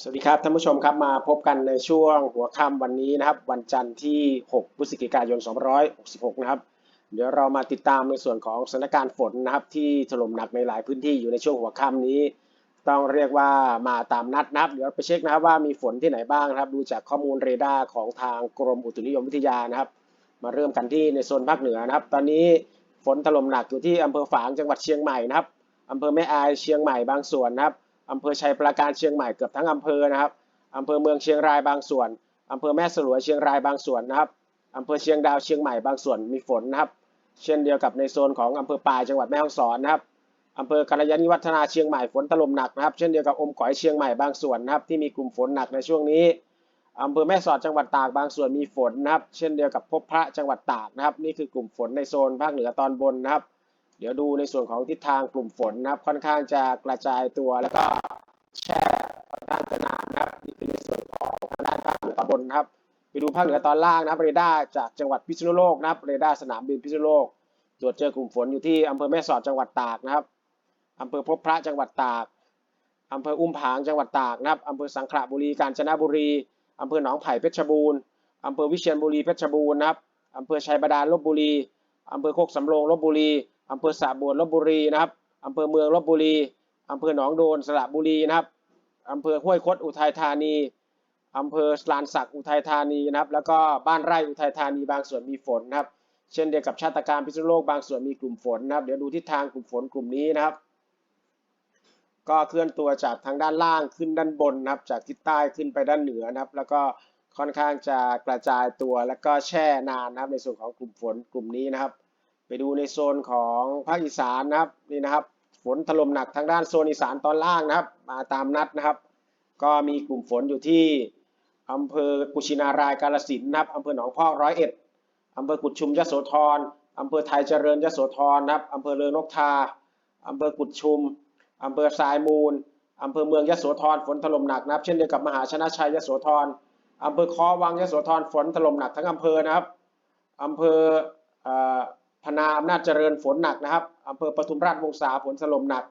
สวัสดีครับท่านผู้ชมครับมาพบกันในช่วงหัวค่ำวันนี้นะครับ วันจันทร์ที่ 6 พฤศจิกายน 2566 นะครับ เดี๋ยวเรามาติดตามในส่วนของสถานการณ์ฝนนะครับ ที่ถล่มหนักในหลายพื้นที่อยู่ในช่วงหัวค่ำนี้ ต้องเรียกว่ามาตามนัดนะครับ เดี๋ยวไปเช็คนะครับว่ามีฝนที่ไหนบ้างนะครับ ดูจากข้อมูลเรดาร์ของทางกรมอุตุนิยมวิทยานะครับ มาเริ่มกันที่ในโซนภาคเหนือนะครับ ตอนนี้ฝนถล่มหนักอยู่ที่อำเภอฝางจังหวัดเชียงใหม่นะครับอำเภอแม่อายเชียงใหม่บางส่วนนะครับ อำเภอชัยปราการเชียงใหม่เกือบทั้งอำเภอนะครับอำเภอเมืองเชียงรายบางส่วนอำเภอแม่สลวยเชียงรายบางส่วนนะครับอำเภอเชียงดาวเชียงใหม่บางส่วนมีฝนนะครับ เช่นเดียวกับในโซนของอำเภอปายจังหวัดแม่ฮ่องสอนนะครับอำเภอกัลยาณิวัฒนาเชียงใหม่ฝนถล่มหนักนะครับ เช่นเดียวกับอมก๋อยเชียงใหม่บางส่วนนะครับที่มีกลุ่มฝนหนักในช่วงนี้อำเภอแม่สอดจังหวัดตากบางส่วนมีฝนนะครับ เช่นเดียวกับพบพระจังหวัดตากนะครับ นี่คือกลุ่มฝนในโซนภาคเหนือตอนบนนะครับ เดี๋ยวดูในส่วนของทิศทางกลุ่มฝนนะครับ ค่อนข้างจะกระจายตัวแล้วก็แช่ค่อนข้างจะนานนะครับนี่คือในส่วนของทางด้านภาคเหนือตอนบนนะครับไปดูภาคเหนือตอนล่างนะครับเรดาร์จากจังหวัดพิษณุโลกนะครับเรดาร์สนามบินพิษณุโลกตรวจเจอกลุ่มฝนอยู่ที่อำเภอแม่สอดจังหวัดตากนะครับอำเภอพบพระจังหวัดตากอำเภออุ้มผางจังหวัดตากนะครับอำเภอสังขละบุรีกาญจนบุรีอำเภอหนองไผ่เพชรบูรณ์อำเภอวิเชียรบุรีเพชรบูรณ์นะครับอำเภอชัยบาดาลลบบุรีอำเภอโคกสำโรงลบบุรี อำเภอสระบัวลบบุรีนะครับอำเภอเมืองลบบุรีอำเภอหนองโดนสระบุรีนะครับอำเภอห้วยคดอุทัยธานีอำเภอลานสักอุทัยธานีนะครับแล้วก็บ้านไร่อุทัยธานีบางส่วนมีฝนนะครับ เช่นเดียวกับชาติการพิษณุโลกบางส่วนมีกลุ่มฝนนะครับ เดี๋ยวดูทิศทางกลุ่มฝนกลุ่มนี้นะครับ ก็เคลื่อนตัวจากทางด้านล่างขึ้นด้านบนนะครับ จากทิศใต้ขึ้นไปด้านเหนือนะครับ แล้วก็ค่อนข้างจะกระจายตัวแล้วก็แช่นานนะครับในส่วนของกลุ่มฝนกลุ่มนี้นะครับ ไปดูในโซนของภาคอีสานนะครับนี่นะครับ ฝนถล่มหนักทางด้านโซนอีสานตอนล่างนะครับ มาตามนัดนะครับ ก็มีกลุ่มฝนอยู่ที่อำเภอกุชินารายกาฬสินนะครับอำเภอหนองพอกร้อยเอ็ดอำเภอกุดชุมยโสธรอำเภอไทยเจริญยโสธรนะครับอำเภอเรือนกทาอำเภอกุดชุมอำเภอทรายมูลอำเภอเมืองยโสธรฝนถล่มหนักนะครับ เช่นเดียวกับมหาชนะชัยยโสธรอำเภอคอวังยโสธรฝนถล่มหนักทั้งอำเภอนะครับอำเภอ พนาอำนาจเจริญฝนหนักนะครับอำเภอปทุมราชวงศาฝนถล่มหนัก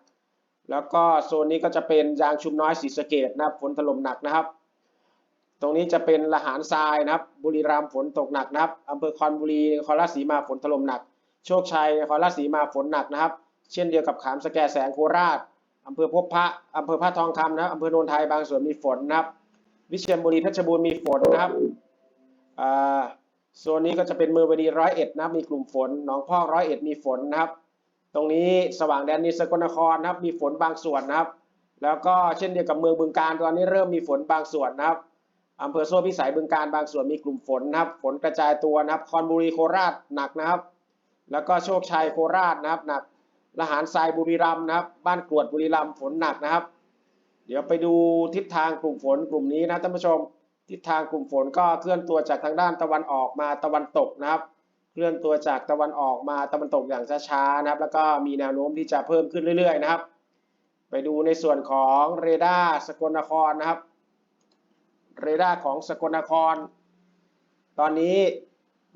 แล้วก็โซนนี้ก็จะเป็นยางชุมน้อยศรีสะเกดนะครับฝนถล่มหนักนะครับ ตรงนี้จะเป็นละหารทรายนะครับ บุรีรัมย์ฝนตกหนักนะครับอำเภอคอนบุรีนครราชสีมาฝนถล่มหนัก โชคชัยนครราชสีมาฝนหนักนะครับ เช่นเดียวกับขามสแกแสงโคราชอำเภอพบพระอำเภอพระทองคำนะครับอำเภอโนนไทยบางส่วนมีฝนนะครับ วิเชียรบุรีเพชรบูรณ์มีฝนนะครับอ่า โซนนี้ก็จะเป็นเมืองวดีร้อยเอ็ดนะครับมีกลุ่มฝนหนองพอกร้อยเอ็ดมีฝนนะครับ ตรงนี้สว่างแดนดิสกลนครนะครับ มีฝนบางส่วนนะครับ แล้วก็เช่นเดียวกับเมืองบึงการตอนนี้เริ่มมีฝนบางส่วนนะครับอำเภอโซ่พิสัยบึงการบางส่วนมีกลุ่มฝนนะครับ ฝนกระจายตัวนะครับ คอนบุรีโคราชหนักนะครับ แล้วก็โชคชัยโคราชนะครับหนักละหารทรายบุรีรัมย์นะครับ บ้านกรวดบุรีรัมย์ฝนหนักนะครับ เดี๋ยวไปดูทิศทางกลุ่มฝนกลุ่มนี้นะท่านผู้ชม ทิศทางกลุ่มฝนก็เคลื่อนตัวจากทางด้านตะวันออกมาตะวันตกนะครับ เคลื่อนตัวจากตะวันออกมาตะวันตกอย่างช้าๆนะครับ แล้วก็มีแนวโน้มที่จะเพิ่มขึ้นเรื่อยๆนะครับ ไปดูในส่วนของเรดาร์สกลนครนะครับ เรดาร์ของสกลนคร ตอนนี้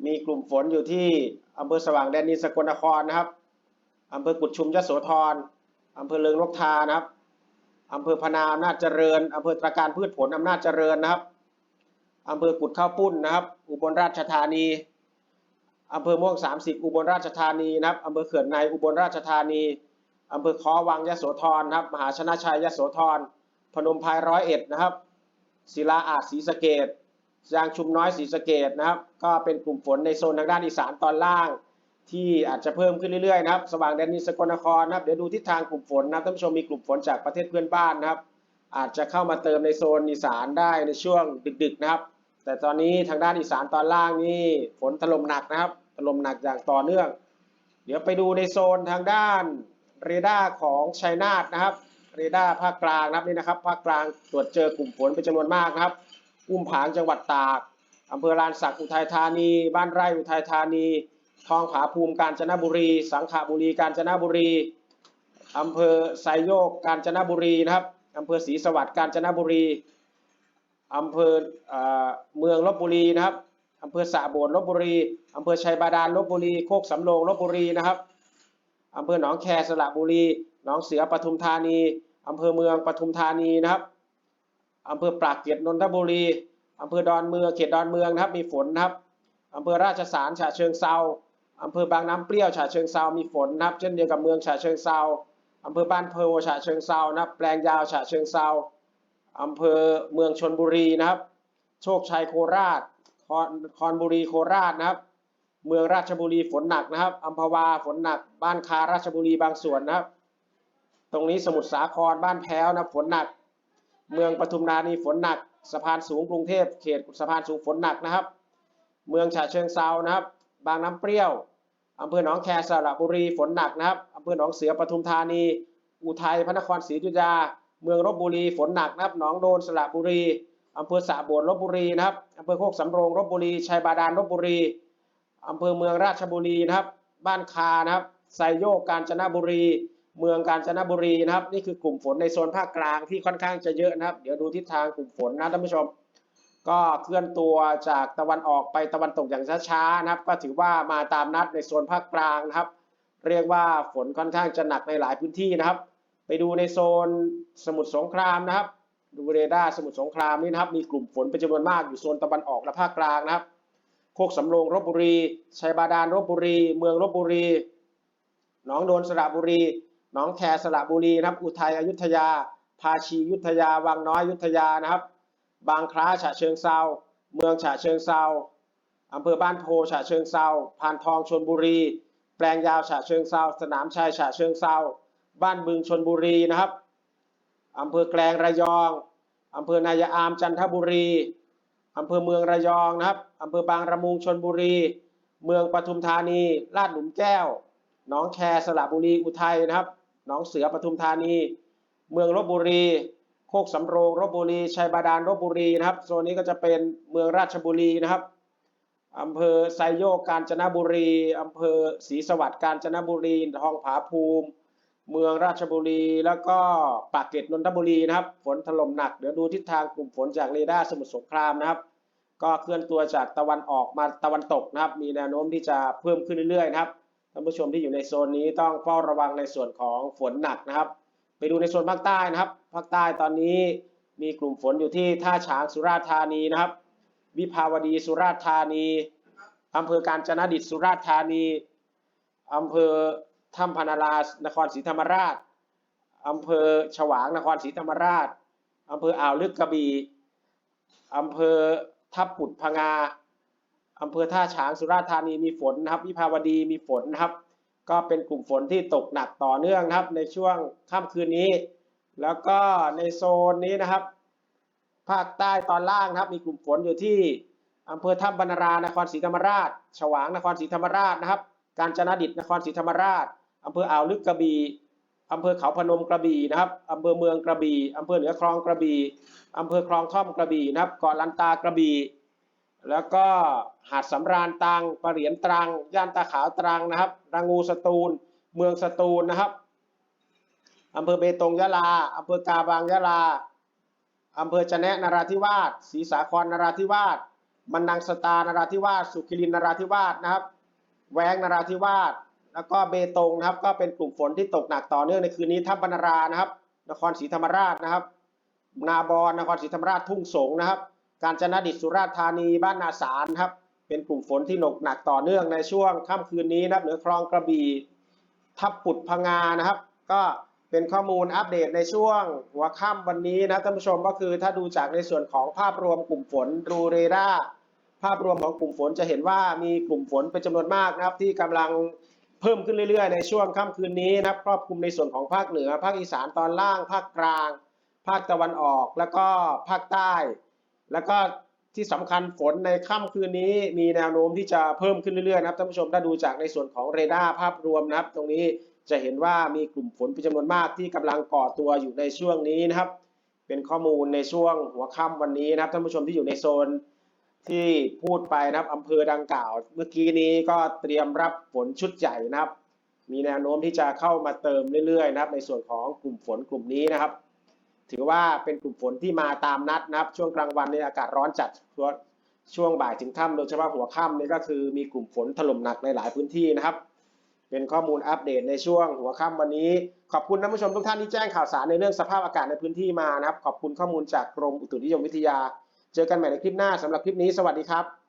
มีกลุ่มฝนอยู่ที่อำเภอสว่างแดนดินสกลนครนะครับอำเภอกุดชุมยโสธรอำเภอเลิงนกทานะครับอำเภอพนาอำนาจเจริญอำเภอตราการพืชผลอำนาจเจริญนะครับ อำเภอกุดข้าวปุ้นนะครับ อุบลราชธานีอำเภอม่วง 30 อุบลราชธานีนะครับอำเภอเขื่อนในอุบลราชธานีอำเภอคอวังยโสธรนะครับ มหาชนะชัยยโสธร พนมไพรร้อยเอ็ดนะครับ ศิลาอาจศรีสะเกดยางชุมน้อยศรีสะเกดนะครับ ก็เป็นกลุ่มฝนในโซนทางด้านอีสานตอนล่าง ที่อาจจะเพิ่มขึ้นเรื่อยๆนะครับ สว่างแดนดินสกลนครนะครับ เดี๋ยวดูทิศทางกลุ่มฝนนะครับท่านผู้ชมมีกลุ่มฝนจากประเทศเพื่อนบ้านนะครับ อาจจะเข้ามาเติมในโซนอีสานได้ในช่วงดึกๆนะครับ แต่ตอนนี้ทางด้านอีสานตอนล่างนี่ฝนถล่มหนักนะครับถล่มหนักอย่างต่อเนื่อง เดี๋ยวไปดูในโซนทางด้านเรดาร์ของชัยนาทนะครับ เรดาร์ภาคกลางนะครับนี่นะครับภาคกลางตรวจเจอกลุ่มฝนเป็นจำนวนมากนะครับอุ้มผางจังหวัดตากอำเภอลานสักอุทัยธานี บ้านไร่อุทัยธานี ทองผาภูมิกาญจนบุรี สังขบุรีกาญจนบุรีอำเภอไซโยกกาญจนบุรีนะครับ อำเภอศรีสวัสดิ์กาญจนบุรีอำเภอเอเมืองลบบุรีนะครับอำเภอสะโบดลบบุรีอำเภอชัยบาดาลลบบุรีโคกสำโรงลบบุรีนะครับอำเภอหนองแคสระบุรีหนองเสือปทุมธานีอำเภอเมืองปทุมธานีนะครับอำเภอปรากเกร็ดนนทบุรีอำเภอดอนเมืองเขตดอนเมืองนะครับมีฝนนะครับอำเภอราชสารฉะเชิงเซาอำเภอบางน้ำเปรี้ยวฉะเชิงเซามีฝนนะครับ เช่นเดียวกับเมืองฉะเชิงเซา อำเภอบ้านโพฉะเชิงเซานะครับ แปลงยาวฉะเชิงเซาอำเภอเมืองชนบุรีนะครับ โชคชัยโคราชคอนคอนบุรีโคราชนะครับ เมืองราชบุรีฝนหนักนะครับอัมพวาฝนหนัก บ้านคาราชบุรีบางส่วนนะครับ ตรงนี้สมุทรสาครบ้านแพ้วนะฝนหนัก เมืองปทุมธานีฝนหนัก สะพานสูงกรุงเทพเขตสะพานสูงฝนหนักนะครับ เมืองฉะเชิงเซานะครับ บางน้ำเปรี้ยว อำเภอหนองแคสระบุรีฝนหนักนะครับอำเภอหนองเสือปทุมธานี อุทัยพระนครศรีอยุธยา เมืองลบบุรีฝนหนักนะครับหนองโดนสระบุรีอำเภอสะบวรลบบุรีนะครับอำเภอโคกสำโรงลบบุรีชัยบาดาลลบบุรีอำเภอเมืองราชบุรีนะครับ บ้านคานะครับไซโยกกาญจนบุรี เมืองกาญจนบุรีนะครับ นี่คือกลุ่มฝนในโซนภาคกลางที่ค่อนข้างจะเยอะนะครับ เดี๋ยวดูทิศทางกลุ่มฝนนะท่านผู้ชม ก็เคลื่อนตัวจากตะวันออกไปตะวันตกอย่างช้าๆนะครับ ก็ถือว่ามาตามนัดในโซนภาคกลางนะครับ เรียกว่าฝนค่อนข้างจะหนักในหลายพื้นที่นะครับ ไปดูในโซนสมุทรสงครามนะครับ ดูเรดาร์สมุทรสงครามนี่นะครับ มีกลุ่มฝนเป็นจำนวนมากอยู่โซนตะวันออกและภาคกลางนะครับ โคกสำโรงลบบุรีชัยบาดาลลบบุรี เมืองลบบุรีหนองโดนสระบุรีหนองแคสระบุรีนะครับ อุทัยอยุธยา ภาชีอยุธยา วังน้อยอยุธยานะครับ บางคล้าฉะเชิงเซาเมืองฉะเชิงเซาอำเภอบ้านโพฉะเชิงเซาพานทองชนบุรี แปลงยาวฉะเชิงเซาสนามชัยฉะเชิงเซาบ้านบึงชนบุรีนะครับอำเภอแกลงระยองอำเภอนายอามจันทบุรีอำเภอเมืองระยองนะครับอำเภอบางระมุงชนบุรี เมืองปทุมธานี ลาดหลุมแก้ว หนองแคสระบุรีอุทัยนะครับ หนองเสือปทุมธานี เมืองลบบุรี โคกสำโรงลบบุรีชัยบาดาลลบบุรีนะครับโซนนี้ก็จะเป็นเมืองราชบุรีนะครับอำเภอไซโยกกาญจนบุรีอำเภอศรีสวัสดิ์กาญจนบุรีทองผาภูมิ เมืองราชบุรี แล้วก็ปากเกร็ดนนทบุรีนะครับ ฝนถล่มหนัก เดี๋ยวดูทิศทางกลุ่มฝนจากเรดาร์สมุทรสงครามนะครับ ก็เคลื่อนตัวจากตะวันออกมาตะวันตกนะครับ มีแนวโน้มที่จะเพิ่มขึ้นเรื่อยๆนะครับท่านผู้ชมที่อยู่ในโซนนี้ต้องเฝ้าระวังในส่วนของฝนหนักนะครับ ไปดูในโซนภาคใต้นะครับ ภาคใต้ตอนนี้มีกลุ่มฝนอยู่ที่ท่าฉางสุราษฎร์ธานีนะครับ วิภาวดีสุราษฎร์ธานีอำเภอการจนดิตสุราษฎร์ธานีอำเภอถ้ำพนารานครศรีธรรมราชอำเภอฉวางนครศรีธรรมราชอำเภออ่าวลึกกระบี่อำเภอทับปุดพงาอำเภอท่าฉางสุราษฎร์ธานีมีฝนนะครับ วิภาวดีมีฝนนะครับ ก็เป็นกลุ่มฝนที่ตกหนักต่อเนื่องนะครับ ในช่วงค่ำคืนนี้ แล้วก็ในโซนนี้นะครับ ภาคใต้ตอนล่างนะครับ มีกลุ่มฝนอยู่ที่อำเภอถ้ำบรรารานครศรีธรรมราชฉวางนครศรีธรรมราชนะครับ กาญจนดิตนครศรีธรรมราชอำเภออ่าวลึกกระบี่อำเภอเขาพนมกระบี่นะครับอำเภอเมืองกระบี่อำเภอเหนือคลองกระบี่อำเภอคลองท่อมกระบี่นะครับเกาะลันตากระบี่ แล้วก็หาดสำราญตรังปะเหรียนตรัง ย่านตาขาวตรังนะครับรังงูสตูล เมืองสตูลนะครับอำเภอเบตงยะลาอำเภอกาบางยะลาอำเภอจะแนะนราธิวาสศรีสาครนราธิวาสมันนังสตานราธิวาสสุขิรินนราธิวาสนะครับ แวงนราธิวาสแล้วก็เบตงนะครับ ก็เป็นกลุ่มฝนที่ตกหนักต่อเนื่องในคืนนี้ทับบรรณรานะครับ นครศรีธรรมราชนะครับ นาบอนนครศรีธรรมราชทุ่งสงนะครับ กาญจนดิตสุราษฎร์ธานีบ้านนาสารครับเป็นกลุ่มฝนที่หนกหนักต่อเนื่องในช่วงค่ำคืนนี้นะครับเหนือคลองกระบี่ทับปุดพังงานะครับ ก็เป็นข้อมูลอัปเดตในช่วงหัวค่ำวันนี้นะท่านผู้ชมก็คือถ้าดูจากในส่วนของภาพรวมกลุ่มฝนดูเรดาภาพรวมของกลุ่มฝนจะเห็นว่ามีกลุ่มฝนเป็นจำนวนมากนะครับ ที่กำลังเพิ่มขึ้นเรื่อยๆ ในช่วงค่ำคืนนี้นะครับครอบคลุมในส่วนของภาคเหนือ ภาคอีสานตอนล่าง ภาคกลาง ภาคตะวันออก แล้วก็ภาคใต้ แล้วก็ที่สำคัญฝนในค่ำคืนนี้มีแนวโน้มที่จะเพิ่มขึ้นเรื่อยๆนะครับท่านผู้ชมถ้าดูจากในส่วนของเรดาร์ภาพรวมนะครับ ตรงนี้จะเห็นว่ามีกลุ่มฝนเป็นจำนวนมากที่กำลังก่อตัวอยู่ในช่วงนี้นะครับ เป็นข้อมูลในช่วงหัวค่ำวันนี้นะครับท่านผู้ชมที่อยู่ในโซนที่พูดไปนะครับอำเภอดังกล่าว เมื่อกี้นี้ก็เตรียมรับฝนชุดใหญ่นะครับ มีแนวโน้มที่จะเข้ามาเติมเรื่อยๆ นะครับ ในส่วนของกลุ่มฝนกลุ่มนี้นะครับ ถือว่าเป็นกลุ่มฝนที่มาตามนัดนะครับ ช่วงกลางวันในอากาศร้อนจัดช่วงบ่ายถึงค่ำโดยเฉพาะหัวค่ำนี่ก็คือมีกลุ่มฝนถล่มหนักในหลายพื้นที่นะครับ เป็นข้อมูลอัปเดตในช่วงหัวค่ำวันนี้ ขอบคุณท่านผู้ชมทุกท่านที่แจ้งข่าวสารในเรื่องสภาพอากาศในพื้นที่มานะครับ ขอบคุณข้อมูลจากกรมอุตุนิยมวิทยา เจอกันใหม่ในคลิปหน้าสำหรับคลิปนี้สวัสดีครับ